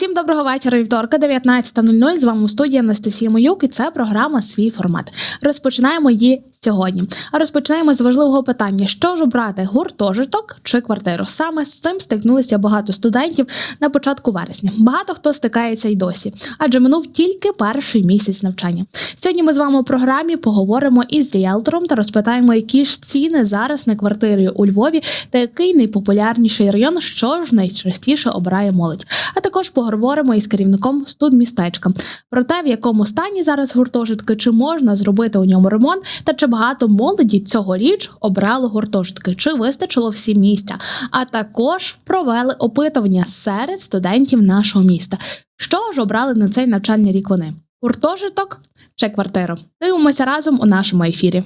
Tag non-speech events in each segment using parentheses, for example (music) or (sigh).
Усім доброго вечора. Вівторка, 19.00. З вами у студії Анастасія Моюк, і це програма Свій формат. Розпочинаємо її сьогодні. А розпочинаємо з важливого питання: що ж обрати гуртожиток чи квартиру? Саме з цим стикнулися багато студентів на початку вересня. Багато хто стикається й досі, адже минув тільки перший місяць навчання. Сьогодні ми з вами у програмі поговоримо із ріелтором та розпитаємо, які ж ціни зараз на квартири у Львові та який найпопулярніший район, що ж найчастіше обирає молодь. А також поговоримо із керівником студмістечка про те, в якому стані зараз гуртожитки, чи можна зробити у ньому ремонт, та чи багато молоді цьогоріч обрали гуртожитки, чи вистачило всі місця. А також провели опитування серед студентів нашого міста. Що ж обрали на цей навчальний рік вони? Гуртожиток чи квартиру? Дивимося разом у нашому ефірі.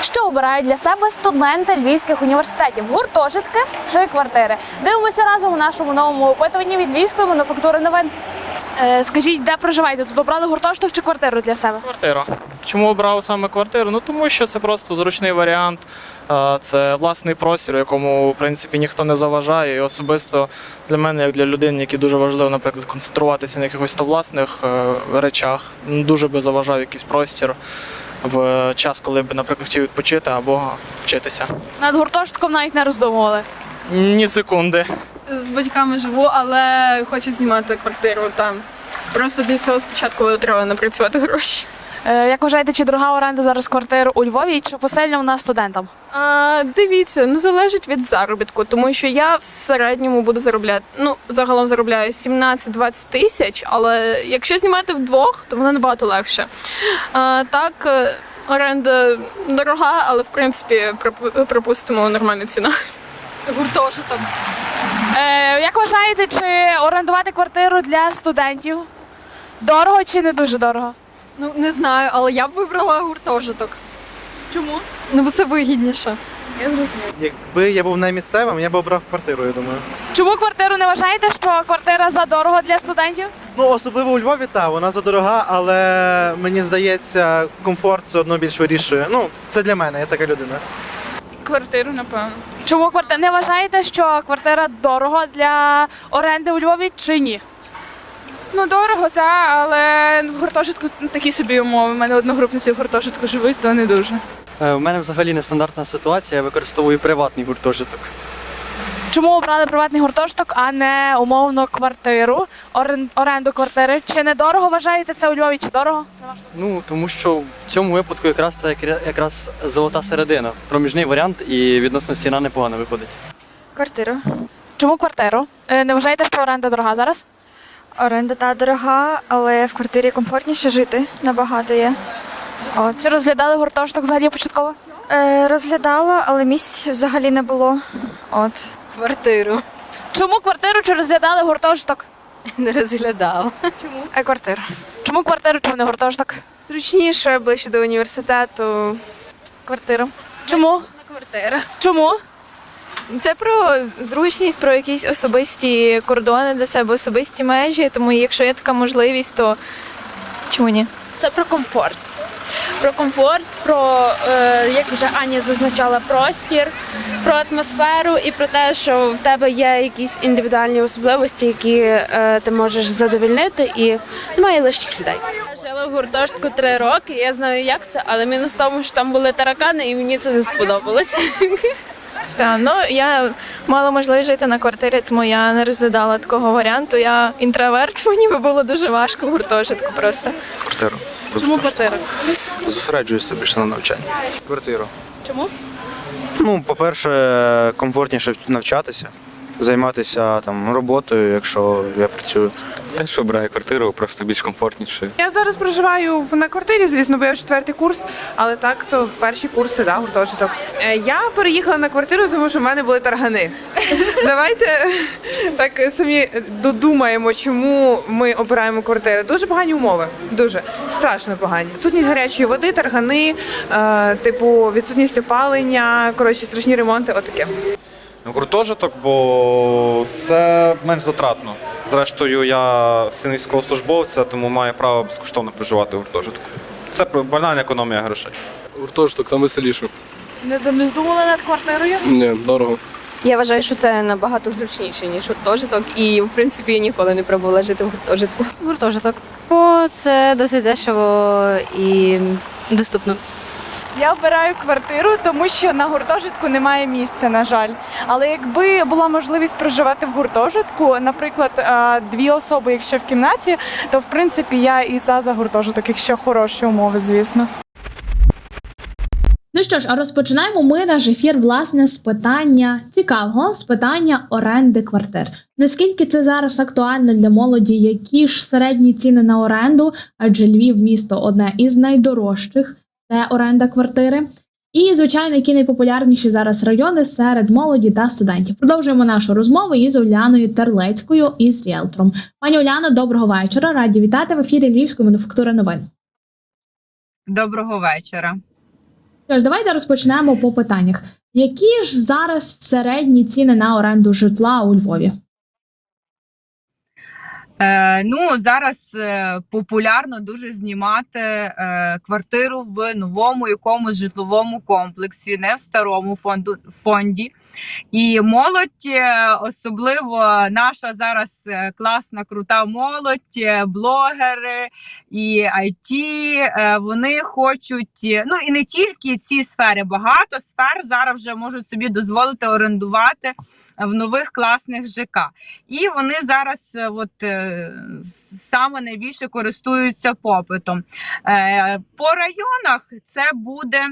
Що обирають для себе студенти львівських університетів? Гуртожитки чи квартири? Дивимося разом у нашому новому опитуванні від Львівської мануфактури новин. Е, скажіть, де проживаєте? Тут обрали гуртожиток чи квартиру для себе? Квартиру. Чому обрав саме квартиру? Ну тому що це просто зручний варіант. а, Це власний простір, якому в принципі ніхто не заважає. І особисто для мене, як для людини, які дуже важливо, наприклад, концентруватися на якихось то власних е, речах, ну, дуже би заважав якийсь простір в час, коли б, наприклад, хотів відпочити або вчитися. Над гуртожитком навіть не роздумували. Ні секунди. З батьками живу, але хочу знімати квартиру там. Просто для цього спочатку треба напрацювати гроші. Е, як вважаєте, чи дорога оренда зараз квартир у Львові, і чи посильна у нас студентам? А, дивіться, ну залежить від заробітку, тому що я в середньому буду заробляти. Ну, загалом заробляю 17-20 тисяч, але якщо знімати вдвох, то воно набагато легше. А, так, е, оренда дорога, але в принципі прип- припустимо нормальна ціна. Гуртожиток. Е, як вважаєте, чи орендувати квартиру для студентів? Дорого чи не дуже дорого? Ну не знаю, але я б вибрала гуртожиток. Чому? Ну бо це вигідніше. Якби я був не місцевим, я б обрав квартиру, я думаю. Чому квартиру не вважаєте, що квартира задорого для студентів? Ну, особливо у Львові, та вона задорога, але мені здається, комфорт все одно більш вирішує. Ну, це для мене, я така людина. Квартиру, напевно. Чому квартира не вважаєте, що квартира дорого для оренди у Львові чи ні? Ну, дорого, так, але в гуртожитку такі собі умови. У мене одногрупниці в гуртожитку живуть, то не дуже. Е, У мене взагалі нестандартна ситуація, я використовую приватний гуртожиток. Чому обрали приватний гуртожиток, а не умовно квартиру, орен- оренду квартири? Чи не дорого вважаєте це у Львові? Чи дорого? Ну тому що в цьому випадку якраз це якра- якраз золота середина, проміжний варіант, і відносно ціна непогано виходить. Квартиру. Чому квартиру? Е, Не вважаєте, що оренда дорога зараз? Оренда та дорога, але в квартирі комфортніше жити набагато є. От. Чи розглядали гуртожиток взагалі початково? Е, розглядала, але місць взагалі не було. От. Квартиру Чому квартиру чи розглядали гуртожиток? (laughs) не розглядала. А квартира? Чому квартиру, чому не гуртожиток? Зручніше, ближче до університету. Квартиру. Чому? Квартира. Чому? Це про зручність, про якісь особисті кордони для себе, особисті межі. Тому якщо є така можливість, то чому ні? Це про комфорт. Про комфорт, про, е, як вже Аня зазначала, простір, про атмосферу і про те, що в тебе є якісь індивідуальні особливості, які е, ти можеш задовільнити, і немає лишніх людей. Я жила в гуртожитку три роки, я знаю, як це, але мінус в тому, що там були таракани, і мені це не сподобалося. Так, ну я мала можливість жити на квартирі, тому я не розглядала такого варіанту. Я інтроверт, (laughs) мені би було дуже важко в гуртожитку просто. Квартиру. Чому квартира? Зосереджуюся більше на навчанні. Квартиру. Чому? Ну, по-перше, комфортніше навчатися, займатися там роботою, якщо я працюю. Теж обираю квартиру, просто більш комфортніше. Я зараз проживаю в- на квартирі, звісно, бо я четвертий курс, але так, то перші курси, да, гуртожиток. Е, Я переїхала на квартиру, тому що в мене були таргани. (laughs) Давайте так самі додумаємо, чому ми обираємо квартири. Дуже погані умови, дуже страшно погані. Відсутність гарячої води, таргани, е, типу відсутність опалення, коротше, страшні ремонти, отаке. Гуртожиток, бо це менш затратно. Зрештою, я син військовослужбовця, тому маю право безкоштовно проживати в гуртожитку. Це банальна економія грошей. Гуртожиток там веселіше. Не, не здумали над квартирою? Ні, дорого. Я вважаю, що це набагато зручніше, ніж гуртожиток, і в принципі я ніколи не пробувала жити в гуртожитку. Гуртожиток. Бо це досить дешево і доступно. Я обираю квартиру, тому що на гуртожитку немає місця, на жаль. Але якби була можливість проживати в гуртожитку, наприклад, е, дві особи, якщо в кімнаті, то в принципі я і за за гуртожиток, якщо хороші умови, звісно. Ну що ж, а розпочинаємо ми наш ефір власне з питання цікавого, з питання оренди квартир. Наскільки це зараз актуально для молоді? Які ж середні ціни на оренду? Адже Львів місто одне із найдорожчих, де оренда квартири. І, звичайно, які найпопулярніші зараз райони серед молоді та студентів. Продовжуємо нашу розмову із Уляною Терлецькою із ріелтором. Пані Уляно, доброго вечора. Раді вітати в ефірі Львівської мануфактури новин. Доброго вечора. Що ж, давайте розпочнемо по питаннях. Які ж зараз середні ціни на оренду житла у Львові? Е, ну зараз е, популярно дуже знімати е, квартиру в новому якомусь житловому комплексі, не в старому фонду фонді. І молодь, е, особливо наша зараз е, класна, крута молодь, блогери і IT, вони хочуть, ну і не тільки ці сфери, багато сфер зараз вже можуть собі дозволити орендувати в нових класних ЖК. І вони зараз от, саме найбільше користуються попитом. Е, По районах це буде.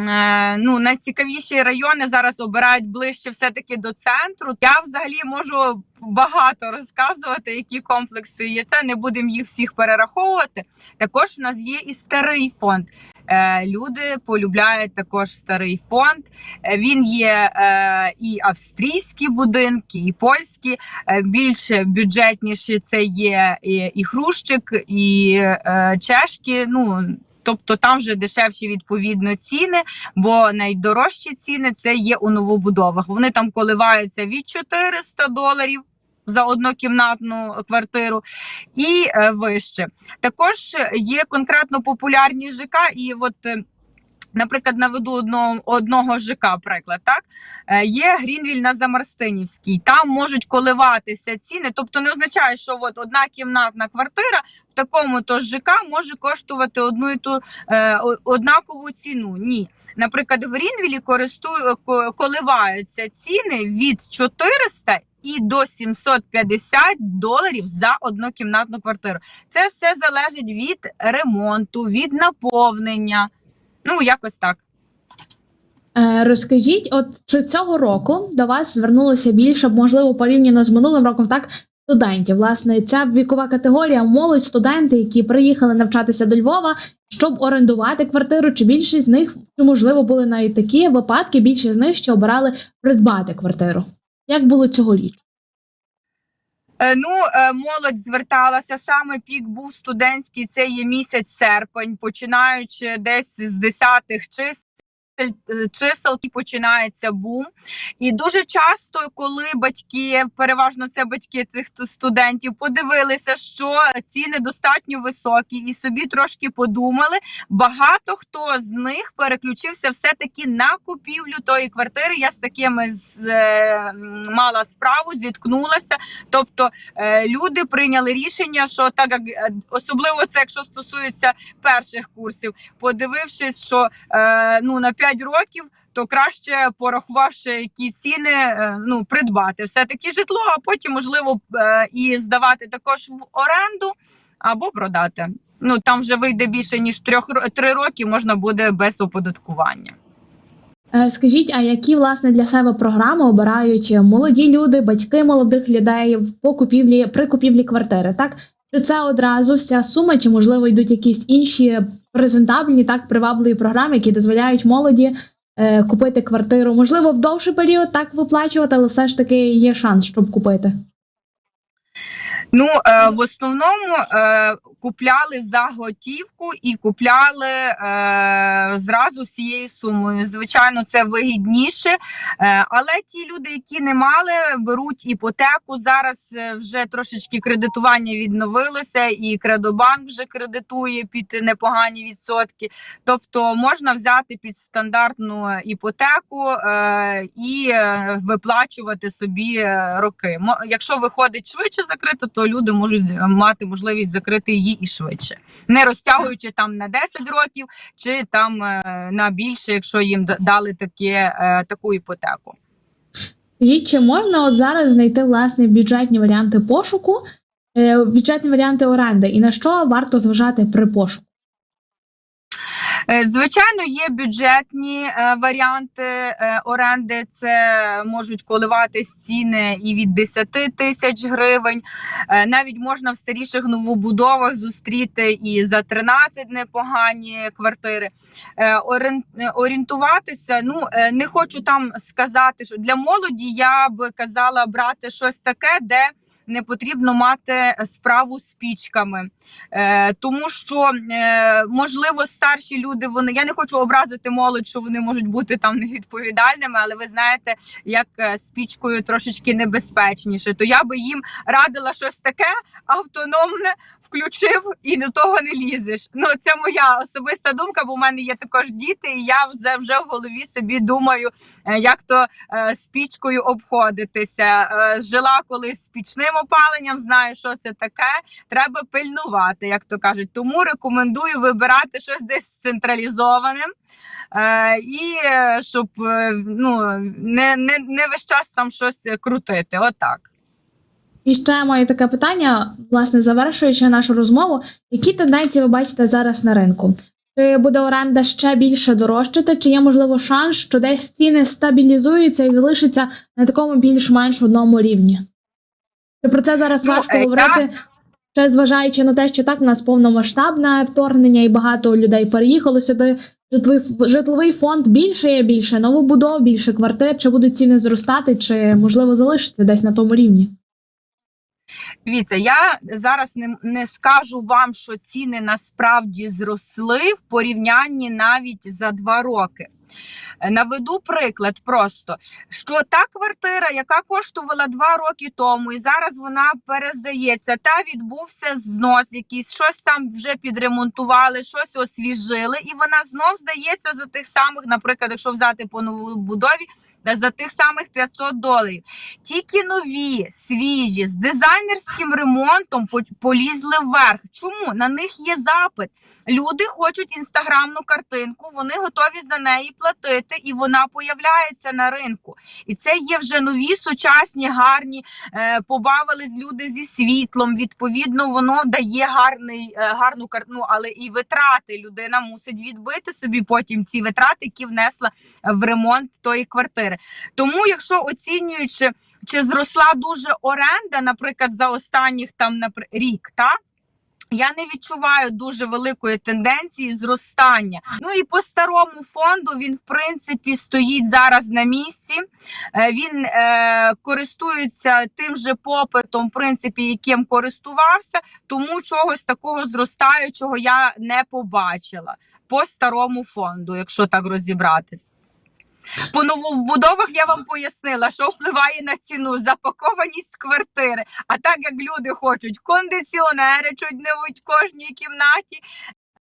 е, Ну, найцікавіші райони зараз обирають ближче все-таки до центру. Я взагалі можу багато розказувати, які комплекси є. Це не будемо їх всіх перераховувати. Також у нас є і старий фонд. Е, Люди полюбляють також старий фонд. Е, Він є е, і австрійські будинки, і польські. Більш бюджетніші це є і, хрущик, і чешки. Ну тобто там вже дешевші відповідно ціни, бо найдорожчі ціни це є у новобудовах. Вони там коливаються від 400 доларів. За однокімнатну квартиру і е, вище. Також є конкретно популярні ЖК, і от, е, наприклад, наведу одного, одного ЖК, приклад, так Е, є Грінвіль на Замарстинівській. Там можуть коливатися ціни. Тобто не означає, що от одна кімнатна квартира в такому то ЖК може коштувати одну і ту е, однакову ціну. Ні, наприклад, в Грінвілі користую коливаються ціни від 400 і до 750 доларів за однокімнатну квартиру. Це все залежить від ремонту, від наповнення. Ну, якось так. Е, розкажіть, от чи цього року до вас звернулося більше, можливо, порівняно з минулим роком, так студентів? Власне, ця вікова категорія, молодь, студенти, які приїхали навчатися до Львова, щоб орендувати квартиру, чи більшість з них, чи можливо були навіть такі випадки, більшість з них, що обирали придбати квартиру. Як було цьогоріч? Е, Ну, е, молодь зверталася саме пік був студентський. Це є місяць серпень, починаючи десь з десятих чисел. Е, Чисел і починається бум, і дуже часто, коли батьки, переважно це батьки цих студентів, подивилися, що ціни достатньо високі, і собі трошки подумали. Багато хто з них переключився все-таки на купівлю тої квартири. Я з такими з, е, мала справу, зіткнулася. Тобто е, люди прийняли рішення, що так як е, особливо це, якщо стосується перших курсів, подивившись, що е, ну на 5 років. То краще порахувавши які ціни, е, ну придбати все таки житло, а потім можливо е, і здавати також в оренду або продати. Ну там вже вийде більше ніж трьох ро- три роки, можна буде без оподаткування. Е, Скажіть, а які власне для себе програми обирають молоді люди, батьки молодих людей по купівлі при купівлі квартири? Так це одразу вся сума, чи можливо йдуть якісь інші презентабельні, так привабливі програми, які дозволяють молоді е, купити квартиру? Можливо, в довший період так виплачувати, але все ж таки є шанс, щоб купити. Ну, е, в основному е, купляли за готівку і купляли е, зразу всією сумою. Звичайно, це вигідніше. Е, але ті люди, які не мали, беруть іпотеку. Зараз е, вже трошечки кредитування відновилося, і Кредобанк вже кредитує під непогані відсотки. Тобто можна взяти під стандартну іпотеку е, і е, виплачувати собі е, роки. Якщо виходить швидше закрито, то люди можуть мати можливість закрити її і швидше, не розтягуючи там на 10 років чи там е, на більше, якщо їм дали таке, е, таку іпотеку. І чи можна от зараз знайти власне бюджетні варіанти пошуку, е, бюджетні варіанти оренди, і на що варто зважати при пошуку? Е, Звичайно, є бюджетні е, варіанти е, оренди. Це можуть коливатись ціни і від 10 тисяч гривень. Навіть можна в старіших новобудовах зустріти і за 13 непогані квартири. Орієнтуватися. Ну не хочу там сказати, що для молоді я би казала брати щось таке, де не потрібно мати справу з пічками. Тому що можливо старші люди вони я не хочу образити молодь, що вони можуть бути там невідповідальними, але ви знаєте, як е, з пічкою трошечки небезпечніше, то я би їм радила щось таке автономне. Включив і до того не лізеш. Ну це моя особиста думка, бо в мене є також діти, і я вже вже в голові собі думаю, е, як то е, з пічкою обходитися. Е, Жила колись з пічним опаленням, знаю, що це таке треба пильнувати, як то кажуть. Тому рекомендую вибирати щось десь централізоване. Е, і е, щоб е, ну, не, не, не весь час там щось крутити. Отак. І ще маю таке питання, власне, завершуючи нашу розмову, які тенденції ви бачите зараз на ринку? Чи буде оренда ще більше дорожчати, чи є можливо шанс, що десь ціни стабілізуються і залишаться на такому більш-менш одному рівні? Чи про це зараз Ну, важко е, говорити, ще зважаючи на те, що так в нас повномасштабне вторгнення і багато людей переїхало сюди. Житловий, житловий фонд більше є більше, новобудов, більше квартир. Чи будуть ціни зростати, чи можливо залишиться десь на тому рівні? Дивіться, я зараз не, не скажу вам, що ціни насправді зросли в порівнянні навіть за два роки. Е, Наведу приклад просто, що та квартира, яка коштувала два роки тому, і зараз вона перездається, та відбувся знос, якийсь щось там вже підремонтували, щось освіжили, і вона знов здається за тих самих, наприклад, якщо взяти по новобудові, та за тих самих 500 доларів. Тільки нові, свіжі, з дизайнерським ремонтом полізли вверх. Чому? На них є запит. Люди хочуть інстаграмну картинку, вони готові за неї платити, і вона появляється на ринку. І це є вже нові, сучасні, гарні, е, побавились люди зі світлом. Відповідно, воно дає гарний, е, гарну картину, але і витрати. Людина мусить відбити собі потім ці витрати, які внесла в ремонт тої квартири. Тому, якщо оцінюючи, чи зросла дуже оренда, наприклад, за останніх там напр- рік, та я не відчуваю дуже великої тенденції зростання. Ну і по старому фонду він в принципі стоїть зараз на місці. Е, Він е, користується тим же попитом, в принципі, яким користувався, тому чогось такого зростаючого я не побачила по старому фонду, якщо так розібратись. По новобудовах я вам пояснила, що впливає на ціну запакованість квартири. А так як люди хочуть кондиціонери, чуть не в кожній кімнаті.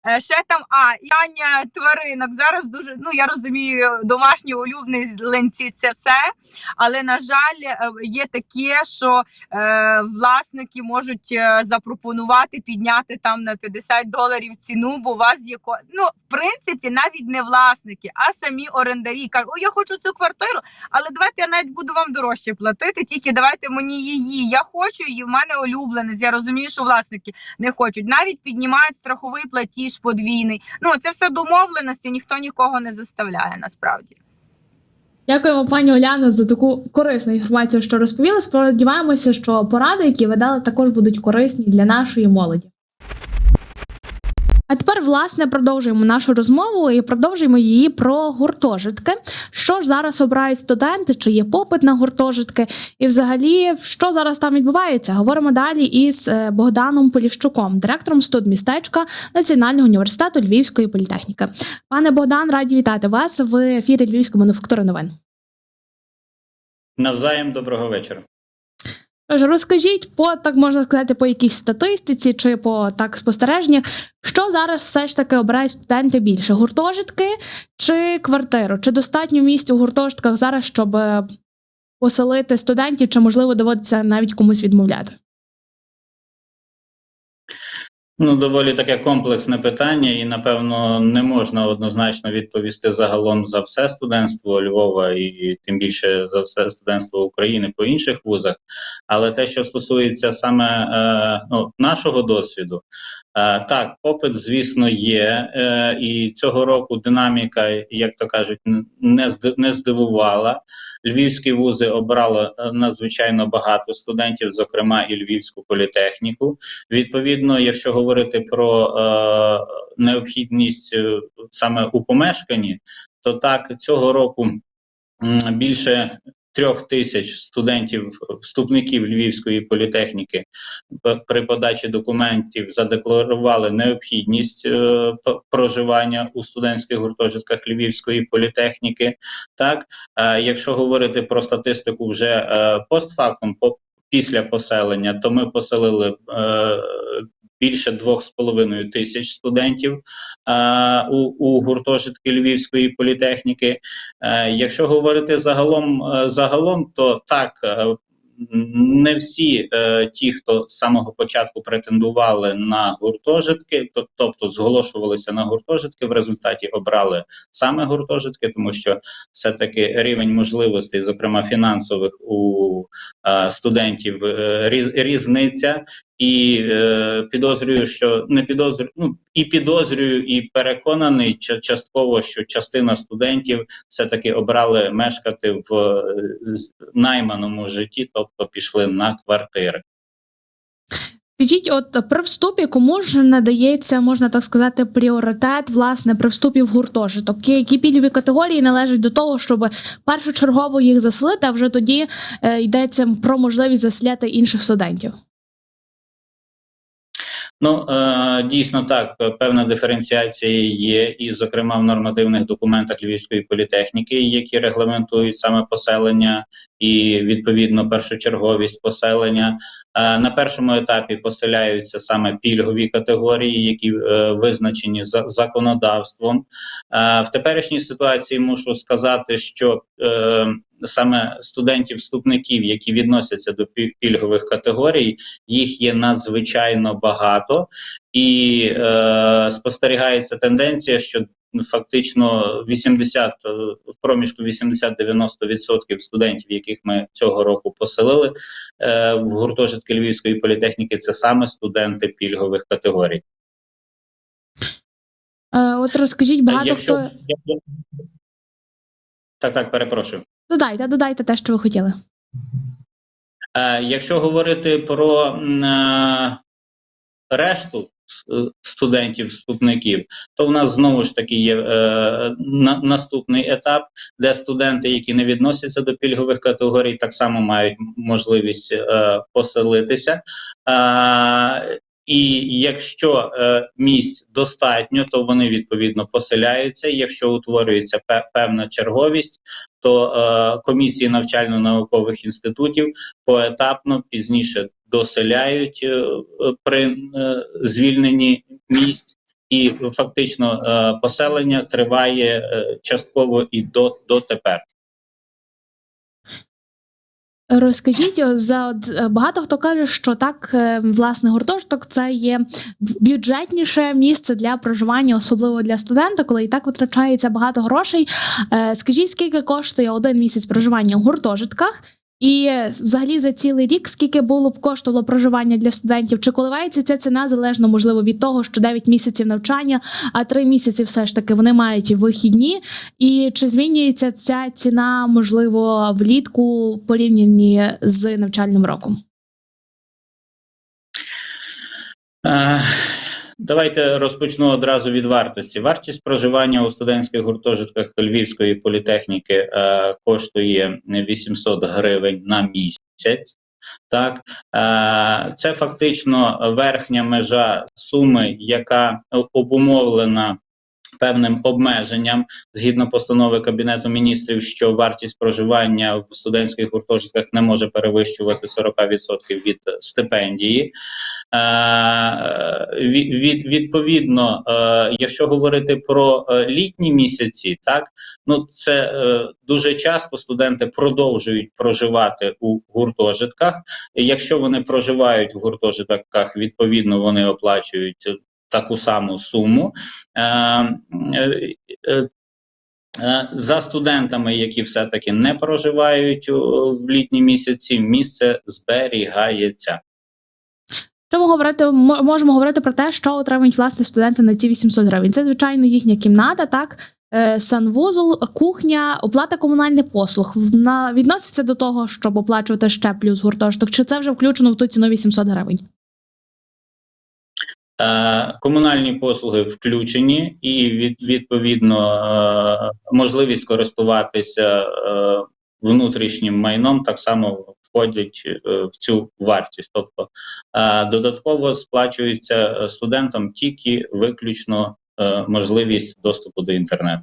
Е, Ще там, а яння тваринок. Зараз дуже, ну я розумію, домашні улюбленці це все. Але на жаль, е, є таке, що е, власники можуть е, запропонувати підняти там на 50 доларів ціну, бо у вас є ну, в принципі, навіть не власники, а самі орендарі кажуть, о, я хочу цю квартиру, але давайте я навіть буду вам дорожче платити, тільки давайте мені її. Я хочу її, в мене улюбленець. Я розумію, що власники не хочуть. Навіть піднімають страховий платіж подвійний. Ну це все домовленості, ніхто нікого не заставляє насправді. Дякуємо, пані Оляно, за таку корисну інформацію, що розповіли. Сподіваємося, що поради, які ви дали, також будуть корисні для нашої молоді. А тепер, власне, продовжуємо нашу розмову і продовжуємо її про гуртожитки. Що ж зараз обирають студенти? Чи є попит на гуртожитки? І взагалі, що зараз там відбувається? Говоримо далі із е, Богданом Поліщуком, директором студмістечка Національного університету Львівської політехніки. Пане Богдан, раді вітати вас в ефірі Львівської мануфактури новин. Навзаєм доброго вечора. Тож розкажіть по так можна сказати, по якійсь статистиці чи по так спостереженнях, що зараз все ж таки обирають студенти більше: гуртожитки чи квартиру? Чи достатньо місць у гуртожитках зараз, щоб е, поселити студентів, чи можливо доводиться навіть комусь відмовляти? Ну, доволі таке комплексне питання, і напевно не можна однозначно відповісти загалом за все студентство Львова і тим більше за все студентство України по інших вузах. Але те, що стосується саме е, ну, нашого досвіду, е, так, попит, звісно, є, е, і цього року динаміка, як то кажуть, не не здивувала. Львівські вузи обрали е, надзвичайно багато студентів, зокрема і Львівську політехніку. Відповідно, якщо говорити про е, необхідність е, саме у помешканні, то так цього року більше трьох тисяч студентів, вступників Львівської політехніки при подачі документів задекларували необхідність е, проживання у студентських гуртожитках Львівської політехніки. Так, е, якщо говорити про статистику вже е, постфактум, по після поселення, то ми поселили е, більше двох з половиною тисяч студентів е, у, у гуртожитки Львівської політехніки. Е, якщо говорити загалом, е, загалом, то так. не всі е, ті, хто з самого початку претендували на гуртожитки, то, тобто зголошувалися на гуртожитки, в результаті обрали саме гуртожитки, тому що все-таки рівень можливостей, зокрема фінансових, у е, студентів е, різ, різниця. І е, підозрюю, що не підозрюю, ну і підозрюю, і переконаний ча- частково, що частина студентів все-таки обрали мешкати в е, найманому житті, тобто пішли на квартири. Скажіть, от при вступі кому ж надається, можна так сказати, пріоритет власне при вступі в гуртожиток? Які пільгові категорії належать до того, щоб першочергово їх заселити, а вже тоді е, йдеться про можливість заселяти інших студентів? Ну е, дійсно так, е, певна диференціація є, і, зокрема, в нормативних документах Львівської політехніки, які регламентують саме поселення і відповідно першочерговість поселення. Е, на першому етапі поселяються саме пільгові категорії, які визначені за законодавством. В теперішній ситуації мушу сказати, що саме студентів-вступників, які відносяться до пільгових категорій, їх є надзвичайно багато, і е, спостерігається тенденція, що фактично 80, е, в проміжку 80-90% студентів, яких ми цього року поселили е, в гуртожитки Львівської політехніки, це саме студенти пільгових категорій. Е, от розкажіть багато Якщо хто так, так, перепрошую. Додайте, додайте те, що ви хотіли. Е, якщо говорити про е, решту е, студентів-вступників, то в нас знову ж таки є на, наступний етап, де студенти, які не відносяться до пільгових категорій, так само мають можливість поселитися. І якщо е, місць достатньо, то вони відповідно поселяються. Якщо утворюється певна черговість, то е, комісії навчально-наукових інститутів поетапно пізніше доселяють е, при е, звільненні місць, і фактично е, поселення триває е, частково і до, до тепер. Розкажіть за е, багато хто каже, що так е, власне гуртожиток це є бюджетніше місце для проживання, особливо для студента, коли і так витрачається багато грошей. Е, Скажіть, скільки коштує один місяць проживання в гуртожитках? І е, взагалі за цілий рік скільки було б коштувало проживання для студентів? Чи коливається ця ціна залежно можливо від того, що 9 місяців навчання, а 3 місяці все ж таки вони мають вихідні? І чи змінюється ця ціна можливо влітку порівнянні з навчальним роком? Е, давайте розпочну одразу від вартості. Вартість проживання у студентських гуртожитках Львівської політехніки е, коштує 800 гривень на місяць. Так, е, це фактично верхня межа суми, яка обумовлена певним обмеженням згідно постанови Кабінету міністрів, що вартість проживання в студентських гуртожитках не може перевищувати 40% від стипендії. Від, від, відповідно, е, якщо говорити про е, літні місяці, так ну це е, дуже часто студенти продовжують проживати у гуртожитках. Якщо вони проживають в гуртожитках, відповідно вони оплачують таку саму суму. За студентами, які все-таки не проживають в літні місяці, місце зберігається. Що ми говорити, можемо говорити про те, що отримують власне студенти на ці 800 гривень. Це звичайно їхня кімната, так е, санвузол, кухня, оплата комунальних послуг. На відноситься до того, щоб оплачувати ще плюс гуртожиток, чи це вже включено в ту ціну 800 гривень? Е, Комунальні послуги включені, і від, відповідно е, можливість користуватися внутрішнім майном так само входять е, в цю вартість. Тобто е, додатково сплачується е, студентам тільки виключно можливість доступу до інтернету.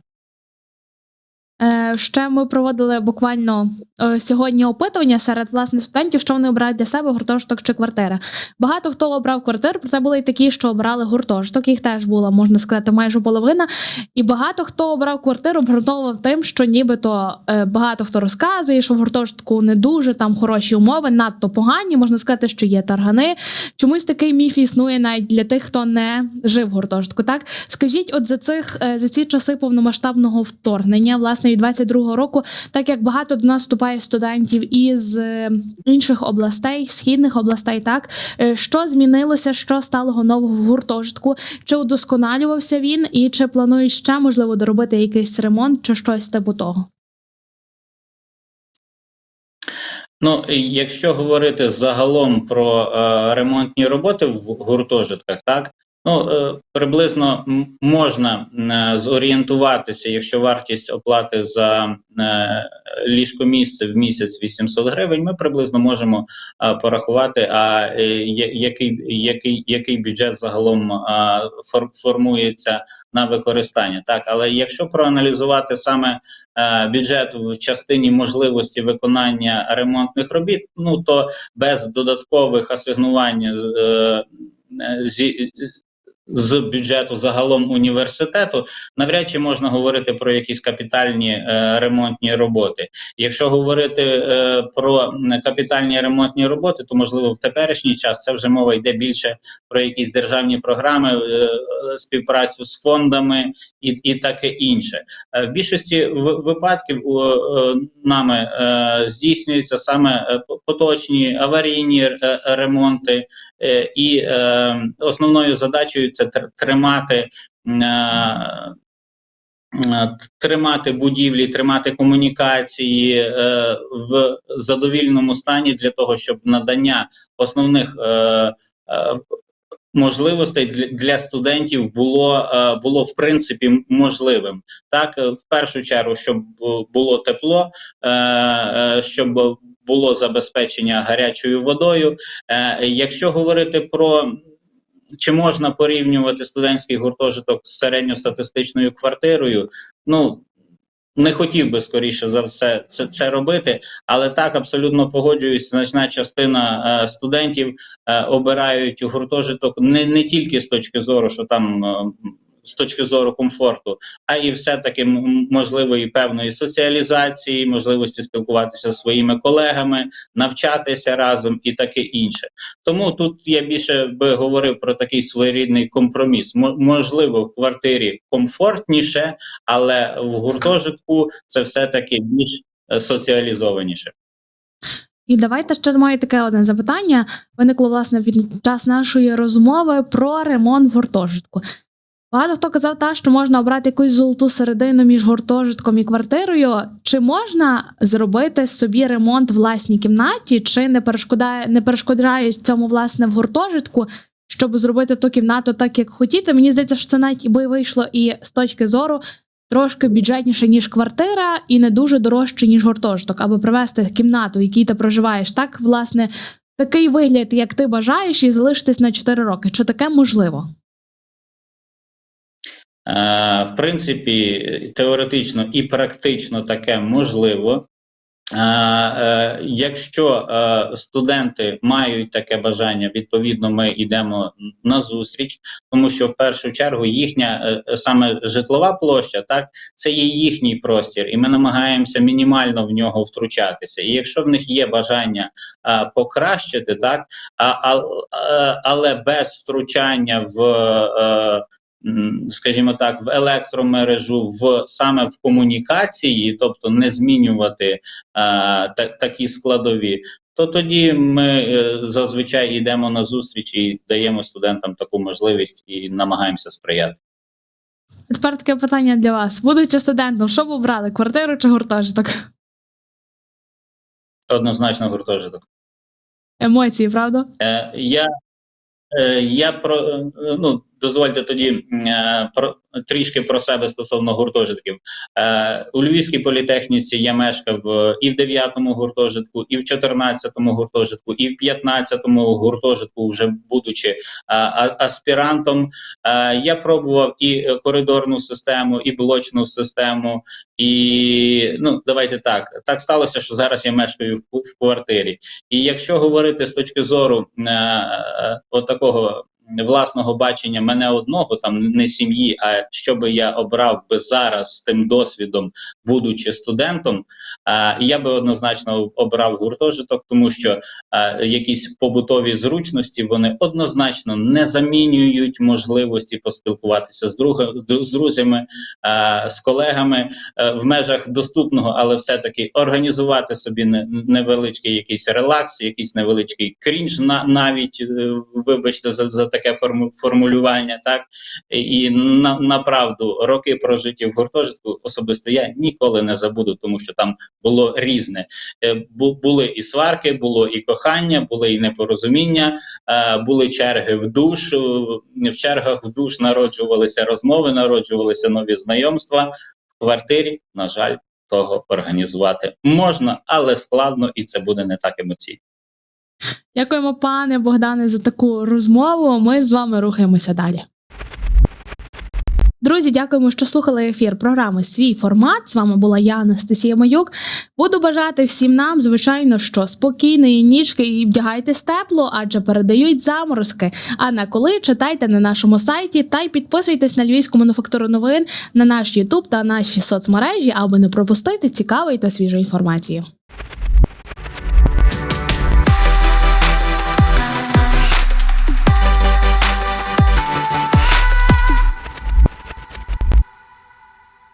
Е, Ще ми проводили буквально е, сьогодні опитування серед власне студентів, що вони обирають для себе гуртожиток чи квартира. Багато хто обрав квартиру, проте були й такі, що обрали гуртожиток. Їх теж було, можна сказати, майже половина. І багато хто обрав квартиру, обґрунтовував тим, що нібито е, багато хто розказує, що в гуртожитку не дуже там хороші умови, надто погані. Можна сказати, що є таргани. Чомусь такий міф існує навіть для тих, хто не жив в гуртожитку. Так скажіть, от за цих за ці часи повномасштабного вторгнення, власне, від 22-го року, так як багато до нас вступає студентів із е, інших областей, східних областей, так е, що змінилося, що стало нового в гуртожитку? Чи удосконалювався він, і чи планують ще можливо доробити якийсь ремонт чи щось типу того? Ну, якщо говорити загалом про е, ремонтні роботи в гуртожитках, так ну е, приблизно можна е, зорієнтуватися, якщо вартість оплати за е, ліжкомісце в місяць 800 гривень, ми приблизно можемо порахувати, а який, який, який бюджет загалом формується на використання. Так, але якщо проаналізувати саме бюджет в частині можливості виконання ремонтних робіт, ну то без додаткових асигнувань зі, з бюджету загалом університету навряд чи можна говорити про якісь капітальні е, ремонтні роботи. Якщо говорити е, про капітальні ремонтні роботи, то можливо в теперішній час це вже мова йде більше про якісь державні програми, е, співпрацю з фондами і, і таке інше. Е, В більшості випадків у, е, нами е, здійснюються саме е, поточні аварійні е, ремонти, е, і е, основною задачею це тримати. е, е, Тримати будівлі, тримати комунікації е, в задовільному стані для того, щоб надання основних е, е, можливостей для, студентів було, е, було в принципі можливим. Так, е, в першу чергу, щоб було тепло, е, щоб було забезпечення гарячою водою. Е, якщо говорити про чи можна порівнювати студентський гуртожиток з середньостатистичною квартирою, ну не хотів би скоріше за все це, це робити, але так абсолютно погоджуюсь. Значна частина е, студентів е, обирають гуртожиток не, не тільки з точки зору, що там. е, з точки зору комфорту, а і все-таки можливої певної соціалізації, можливості спілкуватися зі своїми колегами, навчатися разом і таке інше. Тому тут я більше би говорив про такий своєрідний компроміс. Мо- можливо, в квартирі комфортніше, але в гуртожитку це все-таки більш е, соціалізованіше. І давайте ще маю таке одне запитання. Виникло власне під час нашої розмови про ремонт гуртожитку. Багато хто казав, та, що можна обрати якусь золоту середину між гуртожитком і квартирою. Чи можна зробити собі ремонт в власній кімнаті, чи не перешкодає, не перешкоджає цьому власне в гуртожитку? щоб зробити ту кімнату так, як хотіти. Мені здається, що це навіть би вийшло і з точки зору трошки бюджетніше, ніж квартира, і не дуже дорожче, ніж гуртожиток, аби привести кімнату, в якій ти проживаєш, так, власне, такий вигляд, як ти бажаєш, і залишитись на 4 роки. Чи таке можливо? Е, В принципі, теоретично і практично таке можливо. Е, е, Якщо студенти мають таке бажання, відповідно, ми йдемо на зустріч, тому що в першу чергу їхня саме житлова площа, так це є їхній простір, і ми намагаємося мінімально в нього втручатися. І якщо в них є бажання покращити, так але без втручання в. Скажімо так, в електромережу, в саме в комунікації, тобто не змінювати е, та, такі складові, то тоді ми е, зазвичай йдемо на зустріч і даємо студентам таку можливість і намагаємося сприяти. Тепер таке питання для вас. Будучи студентом, що б обрали? Квартиру чи гуртожиток? Однозначно гуртожиток. Емоції, правда? Е, я, е, я про е, ну дозвольте тоді е, про трішки про себе стосовно гуртожитків. Е, у Львівській політехніці я мешкав е, і в 9-му гуртожитку, і в 14-му гуртожитку, і в 15-му гуртожитку, вже будучи е, аспірантом. Е, я пробував і коридорну систему, і блочну систему. І ну давайте так. Так сталося, що зараз я мешкаю в, в квартирі. І якщо говорити з точки зору е, е, отакого власного бачення мене одного, там не сім'ї, а що би я обрав би зараз з тим досвідом, будучи студентом, я би однозначно обрав гуртожиток, тому що якісь побутові зручності вони однозначно не замінюють можливості поспілкуватися з друга, з друзями, з колегами е, в межах доступного, але все-таки організувати собі невеличкий якийсь релакс, якийсь невеличкий крінж, на, навіть е, вибачте за, за таке форму, формулювання, так і на, направду роки прожиті в гуртожитку особисто я ніколи не забуду, тому що там було різне. Е, були і сварки, було і кохання, були і непорозуміння, е, були черги в душ. В чергах в душ народжувалися розмови, народжувалися нові знайомства. В квартирі, на жаль, того організувати можна, але складно, і це буде не так емоційно. Дякуємо, пане Богдане, за таку розмову. Ми з вами рухаємося далі. Друзі, дякуємо, що слухали ефір програми Свій формат. З вами була я, Анастасія Маюк. Буду бажати всім нам, звичайно, що спокійної нічки і вдягайтесь тепло, адже передають заморозки. А на коли читайте на нашому сайті та й підписуйтесь на львівську мануфактуру новин на наш Ютуб та наші соцмережі, аби не пропустити цікавої та свіжої інформації.